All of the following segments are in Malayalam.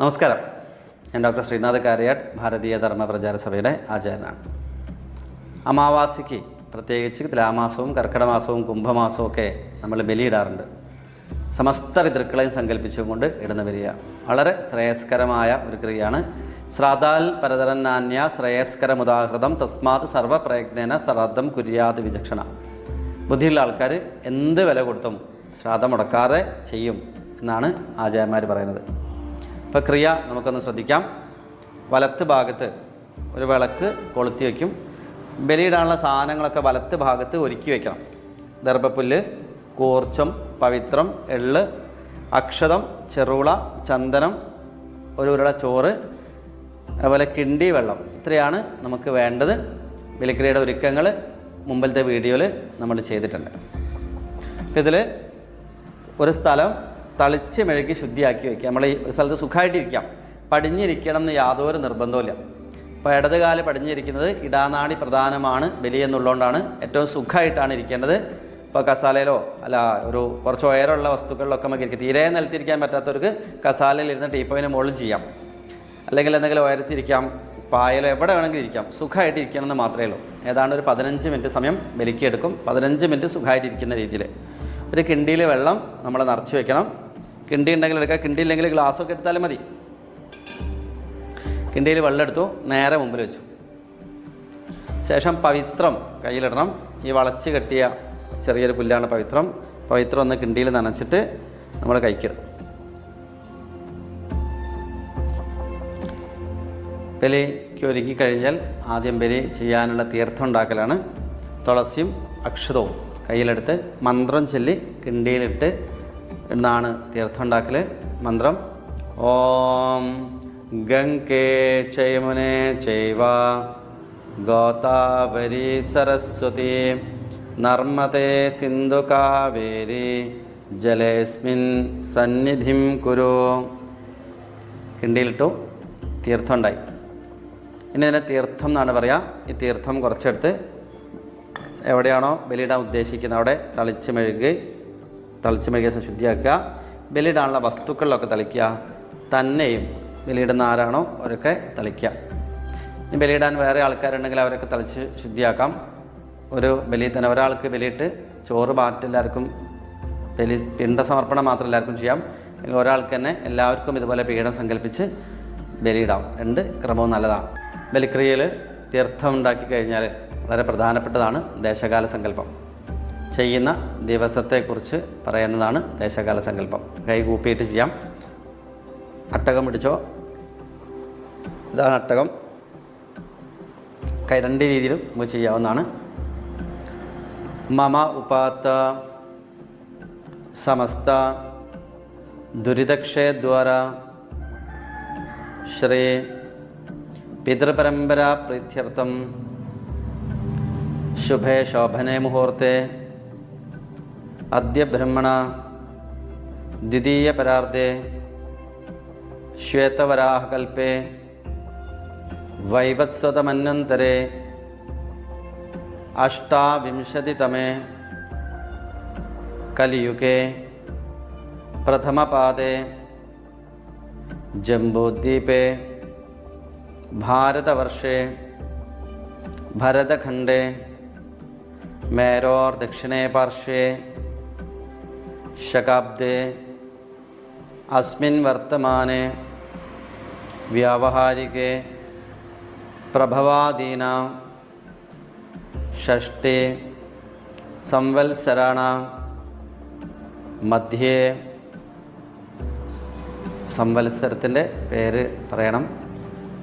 നമസ്കാരം. ഞാൻ ഡോക്ടർ ശ്രീനാഥ് കാര്യാട്ട് ഭാരതീയ ധർമ്മ പ്രചാര സഭയുടെ ആചാര്യനാണ്. അമാവാസിക്ക് പ്രത്യേകിച്ച് തുലാമാസവും കർക്കിടമാസവും കുംഭമാസവും ഒക്കെ നമ്മൾ ബലിയിടാറുണ്ട്. സമസ്ത പിതൃക്കളെയും സങ്കല്പിച്ചുകൊണ്ട് ഇടുന്ന വരിക. വളരെ ശ്രേയസ്കരമായ ഒരു ക്രിയയാണ്. ശ്രാദ്ധാൽ പരതരൻ നാന്യ ശ്രേയസ്കരമുദാഹൃതം തസ്മാത് സർവപ്രയത്നേന ശ്രാദ്ധം കുര്യാത് വിചക്ഷണ. ബുദ്ധിയുള്ള ആൾക്കാർ എന്ത് വില കൊടുത്തും ശ്രാദ്ധം മുടക്കാതെ ചെയ്യും എന്നാണ് ആചാര്യന്മാർ പറയുന്നത്. ഇപ്പോൾ ക്രിയ നമുക്കൊന്ന് ശ്രദ്ധിക്കാം. വലത്ത് ഭാഗത്ത് ഒരു വിളക്ക് കൊളുത്തി വയ്ക്കും. ബലിയിടാനുള്ള സാധനങ്ങളൊക്കെ വലത്ത് ഭാഗത്ത് ഒരുക്കി വയ്ക്കണം. ദർഭപ്പുല്ല് കൂർച്ചം പവിത്രം എള്ള് അക്ഷതം ചെറുള ചന്ദനം ഒരു ഉരുള ചോറ് അതുപോലെ കിണ്ടി വെള്ളം. ഇത്രയാണ് നമുക്ക് വേണ്ടത്. ബലിക്രിയയുടെ ഒരുക്കങ്ങൾ മുമ്പിലത്തെ വീഡിയോയിൽ നമ്മൾ ചെയ്തിട്ടുണ്ട്. ഇതിൽ ഒരു സ്ഥലം തളിച്ച് മെഴുകി ശുദ്ധിയാക്കി വയ്ക്കുക നമ്മൾ ഈ ഒരു സ്ഥലത്ത് സുഖമായിട്ടിരിക്കാം പടിഞ്ഞിരിക്കണം എന്ന് യാതൊരു നിർബന്ധവുമില്ല. ഇപ്പോൾ ഇടതുകാൽ പടിഞ്ഞിരിക്കുന്നത് ഇടാനാടി പ്രധാനമാണ് ബലി എന്നുള്ളതുകൊണ്ടാണ് ഏറ്റവും സുഖമായിട്ടാണ് ഇരിക്കേണ്ടത്. ഇപ്പോൾ കസാലയിലോ അല്ല ഒരു കുറച്ച് ഉയരമുള്ള വസ്തുക്കളിലൊക്കെ നമുക്ക് ഇരിക്കും. തീരെ നിലത്തിരിക്കാൻ പറ്റാത്തവർക്ക് കസാലയിൽ ഇരുന്ന് ടീപ്പോയിന് മുകളിൽ ചെയ്യാം. അല്ലെങ്കിൽ എന്തെങ്കിലും ഉയരത്തിരിക്കാം പായലോ എവിടെ വേണമെങ്കിലും ഇരിക്കാം. സുഖമായിട്ട് ഇരിക്കണം എന്ന് മാത്രമേ ഉള്ളൂ. ഏതാണ്ട് ഒരു പതിനഞ്ച് മിനിറ്റ് സമയം വലിക്കിയെടുക്കും പതിനഞ്ച് മിനിറ്റ് സുഖമായിട്ട് ഇരിക്കുന്ന രീതിയിൽ. ഒരു കിണ്ടിയിൽ വെള്ളം നമ്മൾ നിറച്ച് വെക്കണം. കിണ്ടി ഉണ്ടെങ്കിൽ എടുക്കുക കിണ്ടി ഇല്ലെങ്കിൽ ഗ്ലാസ്സൊക്കെ എടുത്താലും മതി. കിണ്ടിയിൽ വെള്ളം എടുത്തു നേരെ മുമ്പിൽ വെച്ചു. ശേഷം പവിത്രം കയ്യിലിടണം. ഈ വളച്ച് കെട്ടിയ ചെറിയൊരു പുല്ലാണ് പവിത്രം. പവിത്രം ഒന്ന് കിണ്ടിയിൽ നനച്ചിട്ട് നമ്മൾ കഴിക്കണം ബലിക്ക് ഒരുക്കി കഴിഞ്ഞാൽ ആദ്യം ബലി ചെയ്യാനുള്ള തീർത്ഥം ഉണ്ടാക്കലാണ് തുളസിയും അക്ഷതവും കയ്യിലെടുത്ത് മന്ത്രം ചൊല്ലി കിണ്ടിയിലിട്ട് എന്നാണ് തീർത്ഥം ഉണ്ടാക്കൽ മന്ത്രം ഓം ഗംഗേ ചൈമുനേ ചൈവ ഗോതാവരി സരസ്വതി നർമ്മദേ സിന്ധു കാവേരി ജലേസ്മിൻ സന്നിധിം കുരു. കിണ്ടിയിലിട്ടു. തീർത്ഥം ഉണ്ടായി. ഇനി ഇതിനെ തീർത്ഥം എന്നാണ് പറയുക ഈ തീർത്ഥം കുറച്ചെടുത്ത് എവിടെയാണോ ബലിയിടാൻ ഉദ്ദേശിക്കുന്നത് അവിടെ തളിച്ച് മെഴുകി തളിച്ച് മെഴുകിയ ശുദ്ധിയാക്കുക. ബലിയിടാനുള്ള വസ്തുക്കളിലൊക്കെ തളിക്കുക. തന്നെയും ബലിയിടുന്ന ആരാണോ അവരൊക്കെ തളിക്കുക. ഇനി ബലിയിടാൻ വേറെ ആൾക്കാരുണ്ടെങ്കിൽ അവരൊക്കെ തളിച്ച് ശുദ്ധിയാക്കാം. ഒരു ബലി തന്നെ ഒരാൾക്ക് ബലിയിട്ട് ചോറ് മാറ്റി എല്ലാവർക്കും ബലി പിണ്ട സമർപ്പണം മാത്രം എല്ലാവർക്കും ചെയ്യാം. അല്ലെങ്കിൽ ഒരാൾക്ക് തന്നെ എല്ലാവർക്കും ഇതുപോലെ പീഠം സങ്കല്പിച്ച് ബലിയിടാം. രണ്ട് ക്രമവും നല്ലതാണ്. ബലിക്രിയയിൽ തീർത്ഥം ഉണ്ടാക്കി കഴിഞ്ഞാൽ വളരെ പ്രധാനപ്പെട്ടതാണ് ദേശകാല സങ്കല്പം. ചെയ്യുന്ന ദിവസത്തെക്കുറിച്ച് പറയുന്നതാണ് ദേശകാല സങ്കല്പം. കൈ കൂപ്പിയിട്ട് ചെയ്യാം. അട്ടകം പിടിച്ചോ? ഇതാണ് അട്ടകം. കൈ രണ്ട് രീതിയിലും നമുക്ക് ചെയ്യാവുന്നതാണ്. മമ ഉപാത്ത സമസ്ത ദുരിതക്ഷയദ്വാര ശ്രീ പിതൃപരമ്പരാ പ്രീത്യർത്ഥം ശുഭേ ശോഭനേ മുഹൂർത്തെ അദ്യ ബ്രഹ്മണ ദ്വിതീയപരാർദ്ധേ ശ്വേതവരാഹകൽപ്പേ വൈവത്സ്വതമന്വന്തരെ अष्टाविंशतितमे कलियुगे प्रथमपादे जम्बूद्वीपे भारतवर्षे भरतखण्डे मेरोर्दक्षिणे पार्श्वे शकाब्दे अस्मिन् वर्तमाने व्यावहारिके प्रभवादीनां ഷഷ്ടി സംവത്സരാണാം മധ്യേ സംവത്സരത്തിന്റെ പേര് പറയണം.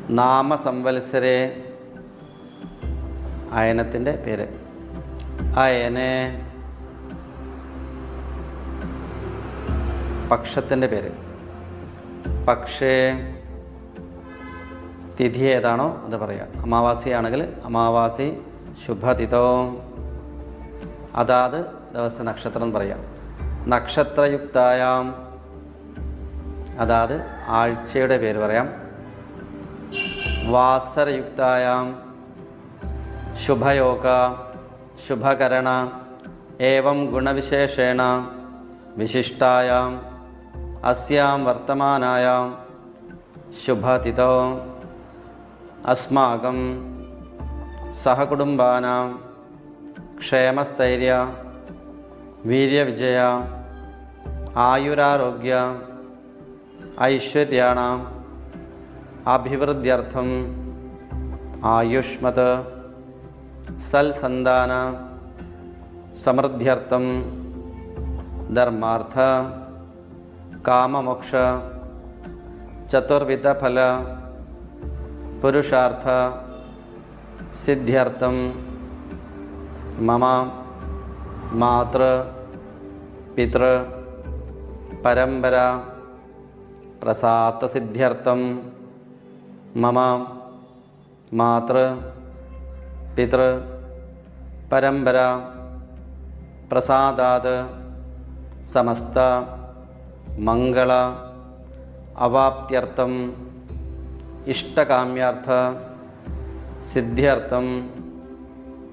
നാമസംവത്സരേ അയനത്തിന്റെ പേര്. അയനെ പക്ഷത്തിന്റെ പേര്. പക്ഷേ തിഥി ഏതാണോ അത് പറയുക അമാവാസിയാണെങ്കിൽ അമാവാസി ശുഭതിതോ അതാത് ദിവസത്തെ നക്ഷത്രം എന്ന് പറയാം. നക്ഷത്രയുക്തായാം. അതാത് ആഴ്ചയുടെ പേര് പറയാം. വാസരയുക്തായാം. ശുഭയോഗ ശുഭകരണ ഏവം ഗുണവിശേഷേണ വിശിഷ്ടായാം അസ്യാം വർത്തമാനായാം. ശുഭതിതോ അസ്മാകം സഹകുടുംബാനാം. ക്ഷേമസ്ഥൈര്യ വീര്യവിജയ ആയുരാരോഗ്യ ഐശ്വര്യാണാം. അഭിവൃദ്ധ്യർത്ഥം ആയുഷ്മത് സൽസന്താന സമൃദ്ധ്യർത്ഥം ധർമാർത്ഥ കാമമോക്ഷ ചതുർവിധഫല പുരുഷാർത്ഥ സിദ്ധ്യർത്ഥം. മമ മാതൃ പിതൃ പരമ്പര പ്രസാദസിദ്ധ്യർത്ഥം മമ മാതൃ പിതൃ പരമ്പര പ്രസാദാത് സമസ്ത മംഗള അവാപ്ത്യർത്ഥം ഇഷ്ടകാമ്യാർത്ഥ. സിദ്ധ്യർത്ഥം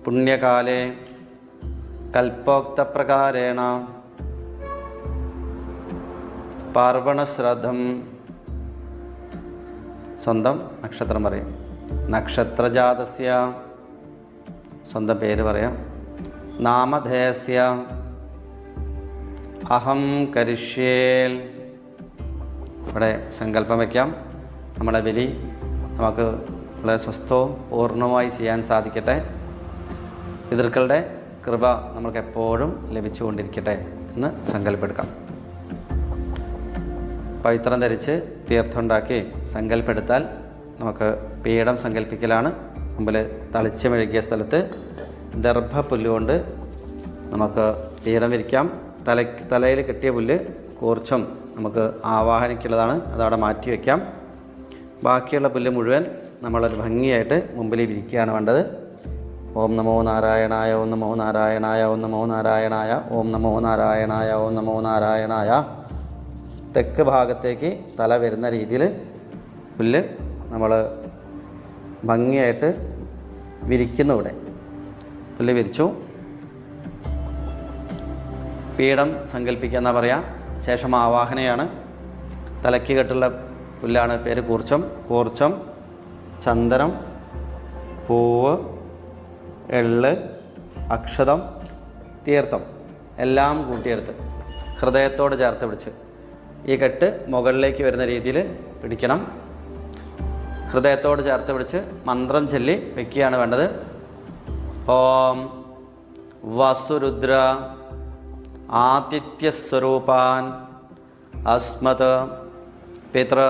പുണ്യകാലേ കൽപ്പോക്തപ്രകാരേണ പാർവണശ്രദ്ധം. സ്വന്തം നക്ഷത്രം പറയും. നക്ഷത്രജാതസ്യ സ്വന്തം പേര് പറയാം. നാമധേയസ്യ അഹം കരിഷ്യേൽ. ഇവിടെ സങ്കല്പം വയ്ക്കാം നമ്മളെ ബലി നമുക്ക് വളരെ സ്വസ്ഥവും പൂർണമായി ചെയ്യാൻ സാധിക്കട്ടെ. പിതൃക്കളുടെ കൃപ നമ്മൾക്ക് എപ്പോഴും ലഭിച്ചുകൊണ്ടിരിക്കട്ടെ എന്ന് സങ്കല്പെടുക്കാം. പവിത്രം ധരിച്ച് തീർത്ഥമുണ്ടാക്കി സങ്കല്പെടുത്താൽ നമുക്ക് പീഠം സങ്കല്പിക്കലാണ്. മുമ്പിൽ തളിച്ച് മെഴുകിയ സ്ഥലത്ത് ദർഭ പുല്ലുകൊണ്ട് നമുക്ക് പീഠം വിരിക്കാം. തല തലയിൽ കെട്ടിയ പുല്ല് കുറച്ചും നമുക്ക് ആവാഹനയ്ക്കുള്ളതാണ്. അതവിടെ മാറ്റി വയ്ക്കാം ബാക്കിയുള്ള പുല്ല് മുഴുവൻ നമ്മളൊരു ഭംഗിയായിട്ട് മുമ്പിൽ വിരിക്കുകയാണ് വേണ്ടത്. ഓം നമോ നാരായണായ ഓം നമോ നാരായണായ ഓം നമോ നാരായണായ ഓം നമോ നാരായണായ ഓം നമോ നാരായണായ. തെക്ക് ഭാഗത്തേക്ക് തല വരുന്ന രീതിയിൽ പുല്ല് നമ്മൾ ഭംഗിയായിട്ട് വിരിക്കുന്നു ഇവിടെ. പുല്ല് വിരിച്ചു. പീഠം സങ്കല്പിക്കുക എന്നാ പറയാം. ശേഷം ആവാഹനയാണ്. തലയ്ക്ക് കെട്ടുള്ള പുല്ലാണ് പേര് കൂർച്ചം. കൂർച്ചം. ചന്ദനം പൂവ് എള്ള് അക്ഷതം തീർത്ഥം എല്ലാം കൂട്ടിയെടുത്ത് ഹൃദയത്തോട് ചേർത്ത് പിടിച്ച് ഈ കെട്ട് മുകളിലേക്ക് വരുന്ന രീതിയിൽ പിടിക്കണം. ഹൃദയത്തോട് ചേർത്ത് പിടിച്ച് മന്ത്രം ചൊല്ലി വെക്കുകയാണ് വേണ്ടത്. ഓം വസുരുദ്ര ആതിഥ്യസ്വരൂപാൻ അസ്മത് പിതൃ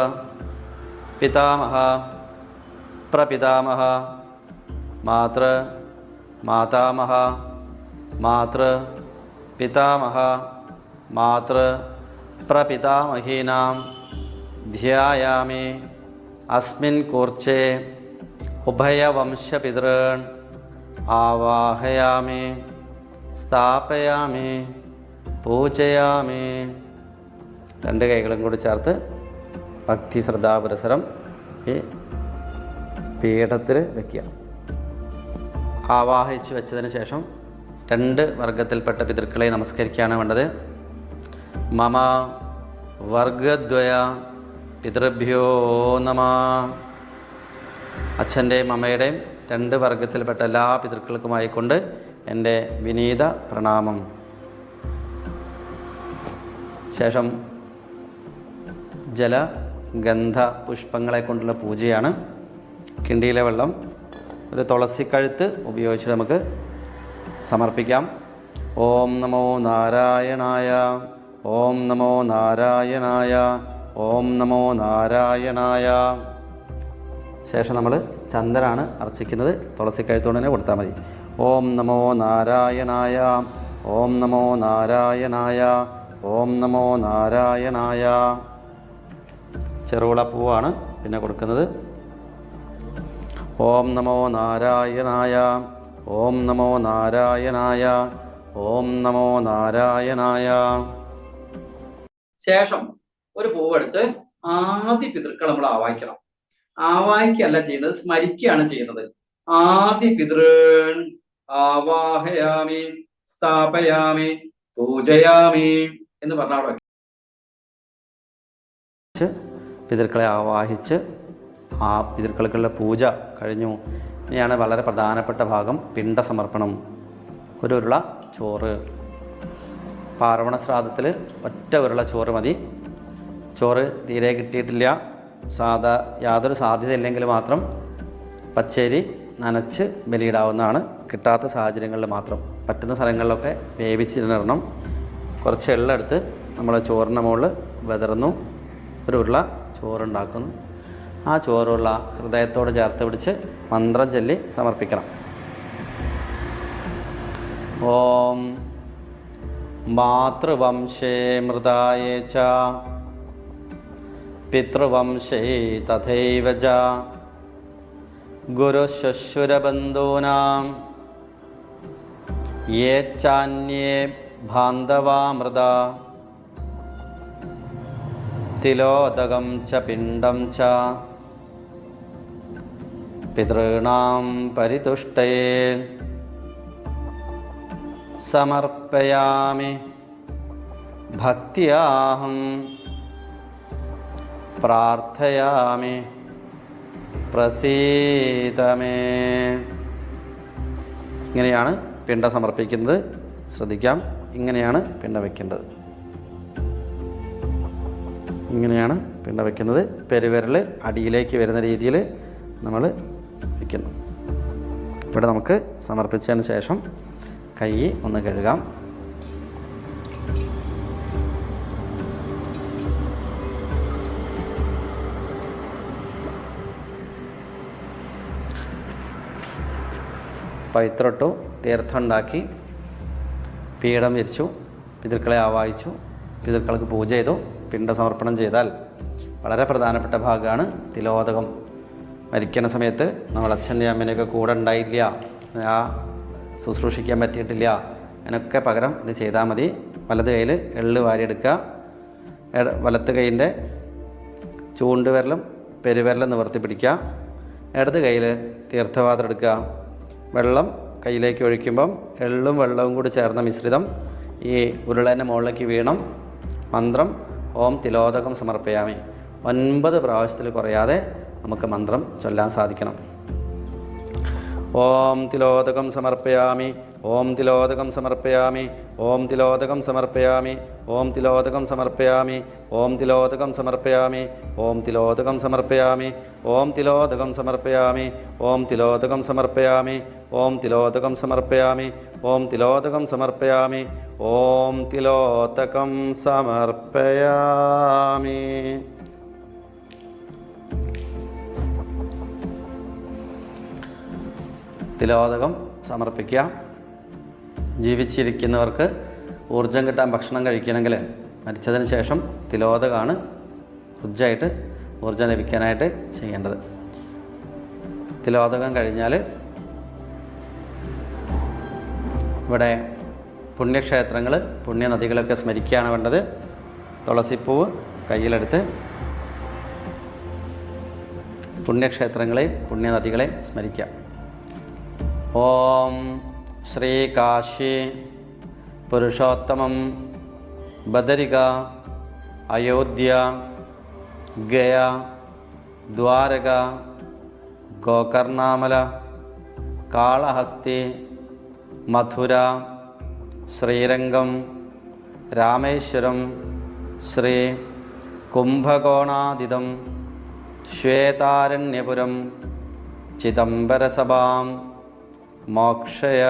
പിതാമഹ പ്രപിതാമഹ മാതൃ മാതാമഹ മാതൃ പിതാമഹ മാതൃ പ്രപിതാമഹീനാം ധ്യായാമി അസ്മിൻ കൂർച്ചേ ഉഭയവംശപിതൃൺ ആവാഹയാമി സ്ഥാപയാമി പൂജയാമി. രണ്ട് കൈകളും കൂടി ചേർത്ത് ഭക്തി ശ്രദ്ധാപുരസരം ഈ പീഠത്തിൽ വയ്ക്കുക ആവാഹിച്ച് വെച്ചതിന് ശേഷം രണ്ട് വർഗത്തിൽപ്പെട്ട പിതൃക്കളെ നമസ്കരിക്കുകയാണ് വേണ്ടത്. മമ വർഗദ്വയ പിതൃഭ്യോ നമ. അച്ഛന്റെയും അമ്മയുടെയും രണ്ട് വർഗത്തിൽപ്പെട്ട എല്ലാ പിതൃക്കൾക്കുമായിക്കൊണ്ട് എന്റെ വിനീത പ്രണാമം. ശേഷം ജല ഗന്ധ പുഷ്പങ്ങളെ കൊണ്ടുള്ള പൂജയാണ്. കിണ്ടിയിലെ വെള്ളം ഒരു തുളസിക്കഴുത്ത് ഉപയോഗിച്ച് നമുക്ക് സമർപ്പിക്കാം. ഓം നമോ നാരായണായ ഓം നമോ നാരായണായ ഓം നമോ നാരായണായ. ശേഷം നമ്മൾ ചന്ദനാണ് അർച്ചിക്കുന്നത്. തുളസിക്കഴുത്തോടെ തന്നെ കൊടുത്താൽ മതി. ഓം നമോ നാരായണായ ഓം നമോ നാരായണായ ഓം നമോ നാരായണായ. ചെറുവിളപ്പൂവാണ് പിന്നെ കൊടുക്കുന്നത്. ഓം നമോ നാരായണായ ഓം നമോ നാരായണായ ഓം നമോ നാരായണായ. ശേഷം ഒരു പൂവെടുത്ത് ആദ്യ പിതൃക്കൾ നമ്മൾ ആവാഹിക്കണം. ആവാഹിക്കല്ല ചെയ്യുന്നത് സ്മരിക്കുകയാണ് ചെയ്യുന്നത്. ആദ്യ പിതൃൺ ആവാഹയാമി സ്ഥാപയാമി പൂജയാമി എന്ന് പറഞ്ഞാൽ അവിടെ പിതൃക്കളെ ആവാഹിച്ച് ആ പിതൃക്കൾക്കുള്ള പൂജ കഴിഞ്ഞു. ഇനിയാണ് വളരെ പ്രധാനപ്പെട്ട ഭാഗം പിണ്ട സമർപ്പണം ഒരു ഉരുള ചോറ്. പാർവണ ശ്രാദ്ധത്തിൽ ഒറ്റ ഉരുള ചോറ് മതി. ചോറ് തീരെ കിട്ടിയിട്ടില്ല. സാധാ യാതൊരു സാധ്യത ഇല്ലെങ്കിൽ മാത്രം പച്ചരി നനച്ച് ബലിയിടാവുന്നതാണ്. കിട്ടാത്ത സാഹചര്യങ്ങളിൽ മാത്രം. പറ്റുന്ന സ്ഥലങ്ങളിലൊക്കെ വേവിച്ചിരുന്നിടണം കുറച്ച് എള്ളെടുത്ത് നമ്മൾ ചോറിന്റെ മുകളിൽ വിതറുന്നു. ഒരു ഉരുള ചോറുണ്ടാക്കുന്നു. ആ ചോറുള്ള ഹൃദയത്തോട് ചേർത്ത് പിടിച്ച് മന്ത്രം ചൊല്ലി സമർപ്പിക്കണം. ഓം മാതൃവംശേ മൃതായേ ച പിതൃവംശേ തഥൈവ ച ഗുരുശുശുരബന്ധൂനാം യേ ചാന്യേ തിലോദകം ച പിണ്ഡം ച പിതॄണാം പരിതുഷ്ടയേ സമർപ്പയാമി. ഭക്തിയാഹം. പ്രാർത്ഥയാമി. പ്രസീതമേ. ഇങ്ങനെയാണ് പിണ്ട സമർപ്പിക്കുന്നത്. ശ്രദ്ധിക്കാം. ഇങ്ങനെയാണ് പിണ്ട വയ്ക്കേണ്ടത് ഇങ്ങനെയാണ് പിണ്ട വയ്ക്കുന്നത് പെരുവിരൽ അടിയിലേക്ക് വരുന്ന രീതിയിൽ നമ്മൾ വയ്ക്കുന്നു ഇവിടെ നമുക്ക് സമർപ്പിച്ചതിന് ശേഷം കൈ ഒന്ന് കഴുകാം. പവിത്രട്ടു തീർത്ഥമുണ്ടാക്കി പീഠം വിരിച്ചു പിതൃക്കളെ ആവാഹിച്ചു പിതൃക്കൾക്ക് പൂജ ചെയ്തു പിണ്ട സമർപ്പണം ചെയ്താൽ വളരെ പ്രധാനപ്പെട്ട ഭാഗമാണ് തിലോദകം. മരിക്കുന്ന സമയത്ത് നമ്മൾ അച്ഛന്റെ അമ്മേനെയൊക്കെ കൂടെ ഉണ്ടായില്ല. ആ ശുശ്രൂഷിക്കാൻ പറ്റിയിട്ടില്ല. അതിനൊക്കെ പകരം ഇത് ചെയ്താൽ മതി. വലത് കയ്യിൽ എള്ള് വാരിയെടുക്കുക. വലത്ത് വലത്ത് കൈയിന്റെ ചൂണ്ടുവിരലും പെരുവിരലും നിവർത്തി പിടിക്കുക. ഇടത് കയ്യിൽ തീർത്ഥപാത്രം എടുക്കുക. വെള്ളം കയ്യിലേക്ക് ഒഴിക്കുമ്പം എള്ളും വെള്ളവും കൂടി ചേർന്ന മിശ്രിതം ഈ ഉരുളേന്റെ മുകളിലേക്ക് വീണം. മന്ത്രം ഓം തിലോദകം സമർപ്പയാമി. ഒൻപത് പ്രാവശ്യത്തിൽ കുറയാതെ നമുക്ക് മന്ത്രം ചൊല്ലാൻ സാധിക്കണം ഓം തിലോദകം സമർപ്പയാമി ഓം തിലോദകം സമർപ്പയാമി ഓം തിലോദകം സമർപ്പയാമി ഓം തിലോദകം സമർപ്പയാമി ഓം തിലോദകം സമർപ്പയാമി ഓം തിലോദകം സമർപ്പയാമി ഓം തിലോദകം സമർപ്പയാമി ഓം തിലോദകം സമർപ്പയാമി ഓം തിലോദകം സമർപ്പയാമി ഓം തിലോദകം സമർപ്പയാമി ഓം തിലോദകം സമർപ്പയാമി തിലോദകം സമർപ്പിക്കാം. ജീവിച്ചിരിക്കുന്നവർക്ക് ഊർജം കിട്ടാൻ ഭക്ഷണം കഴിക്കണമെങ്കിൽ മരിച്ചതിന് ശേഷം തിലോദകമാണ് ഊർജമായിട്ട് ഊർജം ലഭിക്കാനായിട്ട് ചെയ്യേണ്ടത്. തിലോദകം കഴിഞ്ഞാൽ ഇവിടെ പുണ്യക്ഷേത്രങ്ങൾ പുണ്യനദികളൊക്കെ സ്മരിക്കുകയാണ് വേണ്ടത്. തുളസിപ്പൂവ് കയ്യിലെടുത്ത് പുണ്യക്ഷേത്രങ്ങളെ പുണ്യനദികളെ സ്മരിക്കാം. ഓം ശ്രീ കാശി പുരുഷോത്തമം ബദരിക അയോധ്യ ഗയ ദ്വാരക ഗോകർണാമല കാളഹസ്തി മഥുര ശ്രീരംഗം രാമേശ്വരം ശ്രീ കുംഭകോണാദിതം ശ്വേതാരണ്യപുരം ചിദംബരസഭാം മോക്ഷയ.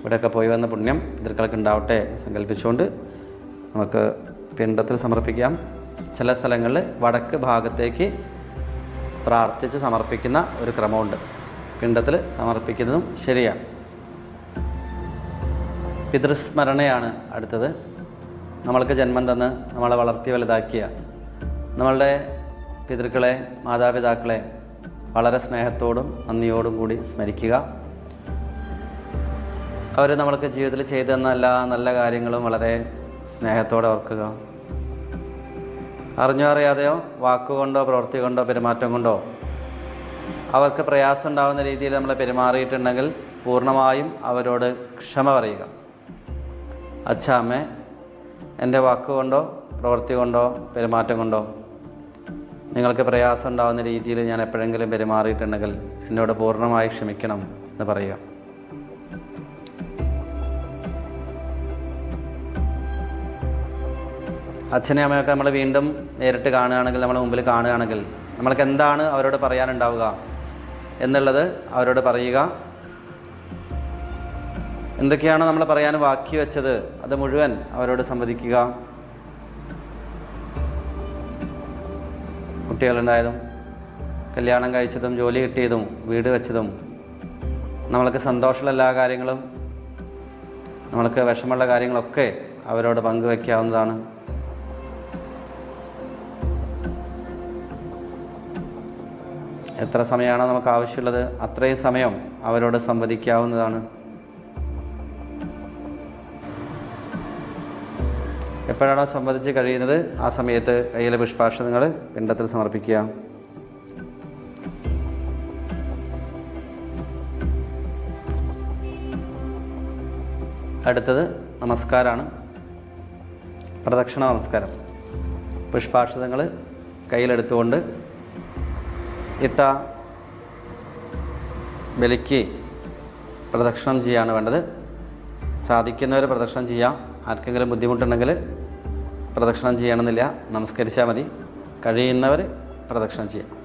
ഇവിടെയൊക്കെ പോയി വന്ന പുണ്യം പിതൃക്കൾക്ക് ഉണ്ടാവട്ടെ സങ്കല്പിച്ചുകൊണ്ട് നമുക്ക് പിണ്ടത്തിൽ സമർപ്പിക്കാം. ചില സ്ഥലങ്ങളിൽ വടക്ക് ഭാഗത്തേക്ക് പ്രാർത്ഥിച്ച് സമർപ്പിക്കുന്ന ഒരു ക്രമമുണ്ട്. പിണ്ടത്തിൽ സമർപ്പിക്കുന്നതും ശരിയാണ്. പിതൃസ്മരണയാണ് അടുത്തത്. നമ്മൾക്ക് ജന്മം തന്ന് നമ്മളെ വളർത്തി വലുതാക്കിയ നമ്മളുടെ പിതൃക്കളെ മാതാപിതാക്കളെ വളരെ സ്നേഹത്തോടും നന്ദിയോടും കൂടി സ്മരിക്കുക. അവർ നമ്മൾക്ക് ജീവിതത്തിൽ ചെയ്തു തന്ന എല്ലാ നല്ല കാര്യങ്ങളും വളരെ സ്നേഹത്തോടെ ഓർക്കുക. അറിഞ്ഞോ അറിയാതെയോ വാക്കുകൊണ്ടോ പ്രവൃത്തി കൊണ്ടോ പെരുമാറ്റം കൊണ്ടോ അവർക്ക് പ്രയാസം ഉണ്ടാകുന്ന രീതിയിൽ നമ്മൾ പെരുമാറിയിട്ടുണ്ടെങ്കിൽ പൂർണമായും അവരോട് ക്ഷമ പറയുക. അച്ഛാ അമ്മേ എന്റെ വാക്കുകൊണ്ടോ പ്രവൃത്തി കൊണ്ടോ പെരുമാറ്റം കൊണ്ടോ നിങ്ങൾക്ക് പ്രയാസം ഉണ്ടാകുന്ന രീതിയിൽ ഞാൻ എപ്പോഴെങ്കിലും പെരുമാറിയിട്ടുണ്ടെങ്കിൽ എന്നോട് പൂർണമായി ക്ഷമിക്കണം എന്ന് പറയുക. അച്ഛനെ അമ്മയൊക്കെ നമ്മൾ വീണ്ടും നേരിട്ട് കാണുകയാണെങ്കിൽ നമ്മുടെ മുമ്പിൽ കാണുകയാണെങ്കിൽ നമ്മൾക്ക് എന്താണ് അവരോട് പറയാനുണ്ടാവുക എന്നുള്ളത് അവരോട് പറയുക. എന്തൊക്കെയാണ് നമ്മൾ പറയാൻ ബാക്കി വെച്ചത്? അത് മുഴുവൻ അവരോട് സംവദിക്കുക. കുട്ടികളുണ്ടായതും കല്യാണം കഴിച്ചതും ജോലി കിട്ടിയതും വീട് വെച്ചതും നമ്മൾക്ക് സന്തോഷമുള്ള എല്ലാ കാര്യങ്ങളും നമ്മൾക്ക് വിഷമമുള്ള കാര്യങ്ങളൊക്കെ അവരോട് പങ്കുവെക്കാവുന്നതാണ്. എത്ര സമയമാണോ നമുക്ക് ആവശ്യമുള്ളത് അത്രയും സമയം അവരോട് സംവദിക്കാവുന്നതാണ്. എപ്പോഴാണോ സംബന്ധിച്ച് കഴിയുന്നത് ആ സമയത്ത് കയ്യിലെ പുഷ്പാക്ഷതങ്ങൾ പിണ്ടത്തിൽ സമർപ്പിക്കുക. അടുത്തത് നമസ്കാരമാണ് പ്രദക്ഷിണ നമസ്കാരം. പുഷ്പാക്ഷതങ്ങൾ കയ്യിലെടുത്തുകൊണ്ട് ഇട്ട ബലിക്ക് പ്രദക്ഷിണം ചെയ്യാണ് വേണ്ടത്. സാധിക്കുന്നവർ പ്രദക്ഷിണം ചെയ്യാം. ആർക്കെങ്കിലും ബുദ്ധിമുട്ടുണ്ടെങ്കിൽ പ്രദക്ഷിണം ചെയ്യണമെന്നില്ല. നമസ്കരിച്ചാൽ മതി. കഴിയുന്നവർ പ്രദക്ഷിണം ചെയ്യാം.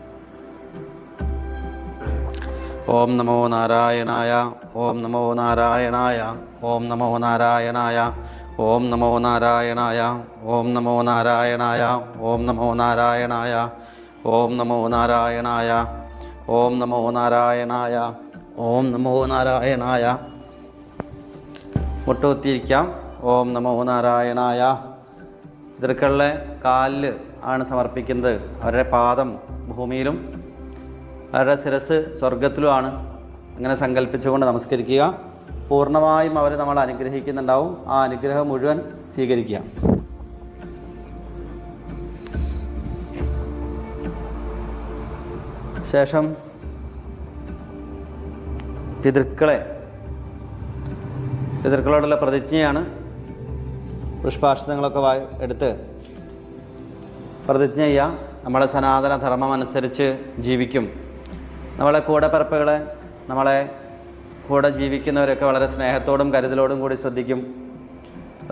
ഓം നമോ നാരായണായ ഓം നമോ നാരായണായ ഓം നമോ നാരായണായ ഓം നമോ നാരായണായ ഓം നമോ നാരായണായ ഓം നമോ നാരായണായ ഓം നമോ നാരായണായ ഓം നമോ നാരായണായ ഓം നമോ നാരായണായ. മുട്ടുകുത്തിയിരിക്കാം ഓം നമോ നാരായണായ. പിതൃക്കളിലെ കാലിൽ ആണ് സമർപ്പിക്കുന്നത്. അവരുടെ പാദം ഭൂമിയിലും അവരുടെ ശിരസ് സ്വർഗത്തിലുമാണ് അങ്ങനെ സങ്കല്പിച്ചുകൊണ്ട് നമസ്കരിക്കുക. പൂർണമായും അവർ നമ്മൾ അനുഗ്രഹിക്കുന്നുണ്ടാവും. ആ അനുഗ്രഹം മുഴുവൻ സ്വീകരിക്കുക. ശേഷം പിതൃക്കളെ പിതൃക്കളോടുള്ള പ്രതിജ്ഞയാണ് പുഷ്പാക്ഷതങ്ങളൊക്കെ വായി എടുത്ത് പ്രതിജ്ഞ ചെയ്യാം നമ്മളെ സനാതന ധർമ്മം അനുസരിച്ച് ജീവിക്കും. നമ്മളെ കൂടെപ്പിറപ്പുകളെ നമ്മളെ കൂടെ ജീവിക്കുന്നവരൊക്കെ വളരെ സ്നേഹത്തോടും കരുതലോടും കൂടി ശ്രദ്ധിക്കും.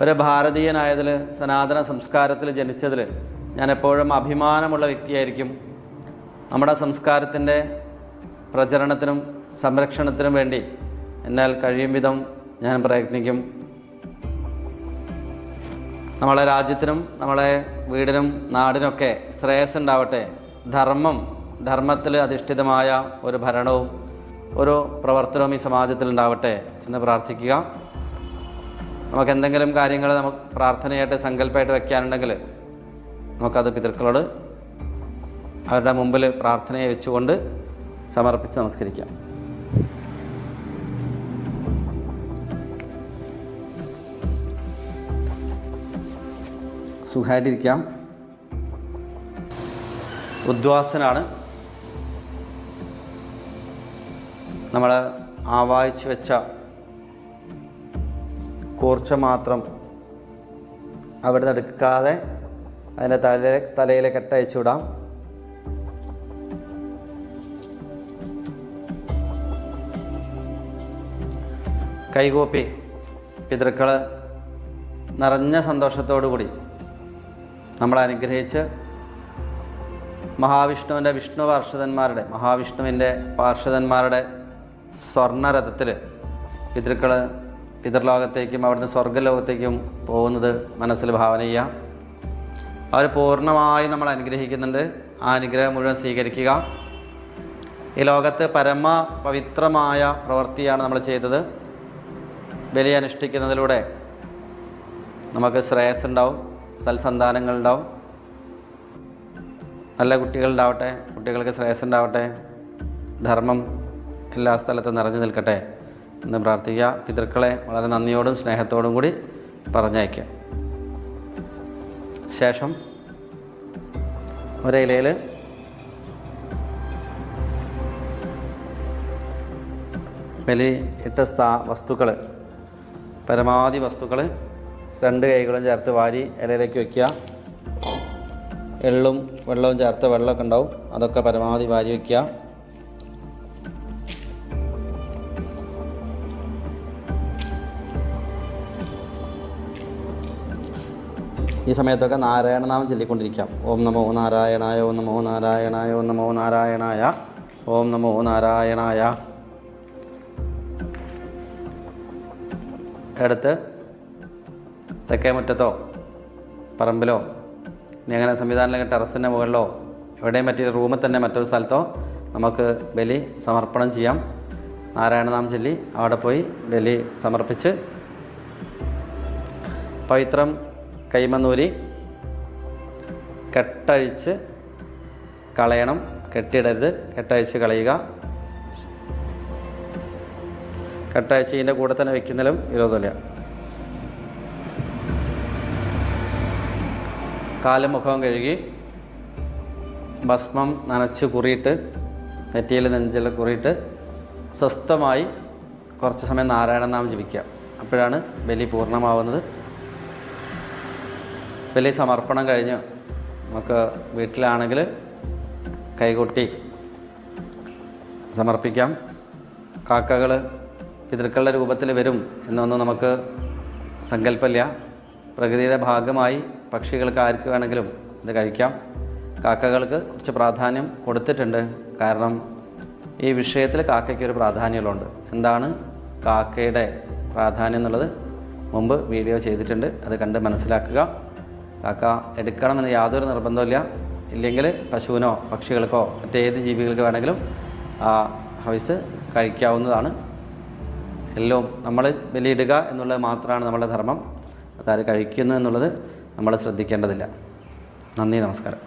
ഒരു ഭാരതീയനായതിൽ സനാതന സംസ്കാരത്തിൽ ജനിച്ചതിൽ ഞാൻ എപ്പോഴും അഭിമാനമുള്ള വ്യക്തിയായിരിക്കും. നമ്മുടെ സംസ്കാരത്തിന്റെ പ്രചരണത്തിനും സംരക്ഷണത്തിനും വേണ്ടി എന്നാൽ കഴിയും വിധം ഞാൻ പ്രയത്നിക്കും. നമ്മളെ രാജ്യത്തിനും നമ്മളെ വീടിനും നാടിനൊക്കെ ശ്രേയസ് ഉണ്ടാവട്ടെ ധർമ്മം ധർമ്മത്തിൽ അധിഷ്ഠിതമായ ഒരു ഭരണവും ഒരു പ്രവർത്തനവും ഈ സമാജത്തിൽ ഉണ്ടാവട്ടെ എന്ന് പ്രാർത്ഥിക്കുക. നമുക്ക് എന്തെങ്കിലും കാര്യങ്ങൾ നമുക്ക് പ്രാർത്ഥനയായിട്ട് സങ്കല്പമായിട്ട് വെക്കാനുണ്ടെങ്കിൽ നമുക്കത് പിതൃക്കളോട് അവരുടെ മുമ്പിൽ പ്രാർത്ഥനയെ വെച്ചുകൊണ്ട് സമർപ്പിച്ച് നമസ്കരിക്കാം. സുഖമായിട്ടിരിക്കാം ഉദ്വാസനാണ്. നമ്മൾ ആവാഹിച്ച് വെച്ച കൂർച്ച മാത്രം അവിടെ നിന്ന് എടുക്കാതെ അതിന്റെ തലയിലെ തലയിലെ കെട്ടയച്ചു വിടാം. കൈകോപ്പി പിതൃക്കൾ നിറഞ്ഞ സന്തോഷത്തോടു കൂടി നമ്മളെ അനുഗ്രഹിച്ച് മഹാവിഷ്ണുവിന്റെ വിഷ്ണു പാർഷദന്മാരുടെ മഹാവിഷ്ണുവിന്റെ പാർഷദന്മാരുടെ സ്വർണരഥത്തിൽ പിതൃക്കൾ പിതൃലോകത്തേക്കും അവിടുന്ന് സ്വർഗലോകത്തേക്കും പോകുന്നത് മനസ്സിൽ ഭാവന ചെയ്യാം അവർ പൂർണമായി നമ്മൾ അനുഗ്രഹിക്കുന്നുണ്ട്. ആ അനുഗ്രഹം മുഴുവൻ സ്വീകരിക്കുക. ഈ ലോകത്ത് പരമ പവിത്രമായ പ്രവൃത്തിയാണ് നമ്മൾ ചെയ്തത്. ബലി അനുഷ്ഠിക്കുന്നതിലൂടെ നമുക്ക് ശ്രേയസ് ഉണ്ടാവും. സൽസന്താനങ്ങൾ ഉണ്ടാവും നല്ല കുട്ടികളുണ്ടാവട്ടെ കുട്ടികൾക്ക് ശ്രേയസ് ഉണ്ടാവട്ടെ ധർമ്മം എല്ലാ സ്ഥലത്തും നിറഞ്ഞു നിൽക്കട്ടെ എന്ന് പ്രാർത്ഥിക്കുക. പിതൃക്കളെ വളരെ നന്ദിയോടും സ്നേഹത്തോടും കൂടി പറഞ്ഞയക്കുക ശേഷം ഒരിലയിൽ ബലി ഇട്ട സ്ഥാ വസ്തുക്കൾ പരമാവധി വസ്തുക്കൾ രണ്ട് കൈകളും ചേർത്ത് വാരി ഇലയിലേക്ക് വെക്കുക. എള്ളും വെള്ളവും ചേർത്ത് വെള്ളമൊക്കെ ഉണ്ടാവും. അതൊക്കെ പരമാവധി വാരി വയ്ക്കുക ഈ സമയത്തൊക്കെ നാരായണനാമം ചൊല്ലിക്കൊണ്ടിരിക്കാം. ഓം നമോ നാരായണായ ഓം നമോ നാരായണായ ഓം നമോ നാരായണായ ഓം നമോ നാരായണായ. എടുത്ത് തെക്കേ മുറ്റത്തോ പറമ്പിലോ ഇനി അങ്ങനെ സംവിധാനം അല്ലെങ്കിൽ ടെറസിന്റെ മുകളിലോ എവിടെയും പറ്റിയ റൂമിൽ തന്നെ മറ്റൊരു സ്ഥലത്തോ നമുക്ക് ബലി സമർപ്പണം ചെയ്യാം. നാരായണനാം ചൊല്ലി അവിടെ പോയി ബലി സമർപ്പിച്ച് പവിത്രം കൈമന്നൂരി കെട്ടഴിച്ച് കളയണം. കെട്ടിയിടരുത് കെട്ടഴിച്ച് കളയുക. കെട്ടഴിച്ച് ഇതിന്റെ കൂടെ തന്നെ വെക്കുന്നതിലും വിരോധമില്ല. കാലും മുഖവും കഴുകി ഭസ്മം നനച്ച് കുറിയിട്ട് നെറ്റിയിൽ നെഞ്ചിൽ കുറിയിട്ട് സ്വസ്ഥമായി കുറച്ച് സമയം നാരായണ നാമം ജപിക്കുക. അപ്പോഴാണ് ബലി പൂർണമാവുന്നത്. ബലി സമർപ്പണം കഴിഞ്ഞ് നമുക്ക് വീട്ടിലാണെങ്കിൽ കൈകൊട്ടി സമർപ്പിക്കാം. കാക്കകൾ പിതൃക്കളുടെ രൂപത്തിൽ വരും എന്നൊന്നും നമുക്ക് സങ്കല്പമില്ല. പ്രകൃതിയുടെ ഭാഗമായി പക്ഷികൾക്ക് ആർക്ക് വേണമെങ്കിലും ഇത് കഴിക്കാം. കാക്കകൾക്ക് കുറച്ച് പ്രാധാന്യം കൊടുത്തിട്ടുണ്ട്. കാരണം ഈ വിഷയത്തിൽ കാക്കയ്ക്ക് ഒരു പ്രാധാന്യമുള്ളുണ്ട് എന്താണ് കാക്കയുടെ പ്രാധാന്യം എന്നുള്ളത് മുമ്പ് വീഡിയോ ചെയ്തിട്ടുണ്ട്. അത് കണ്ട് മനസ്സിലാക്കുക. കാക്ക എടുക്കണമെന്ന് യാതൊരു നിർബന്ധമില്ല ഇല്ലെങ്കിൽ പശുവിനോ പക്ഷികൾക്കോ മറ്റേത് ജീവികൾക്ക് വേണമെങ്കിലും ആ ഹവിസ് കഴിക്കാവുന്നതാണ്. എല്ലാം നമ്മൾ ബലിയിടുക എന്നുള്ളത് മാത്രമാണ് നമ്മുടെ ധർമ്മം. അതാര് കഴിക്കുന്നു എന്നുള്ളത് നമ്മൾ ശ്രദ്ധിക്കേണ്ടതില്ല. നന്ദി നമസ്കാരം.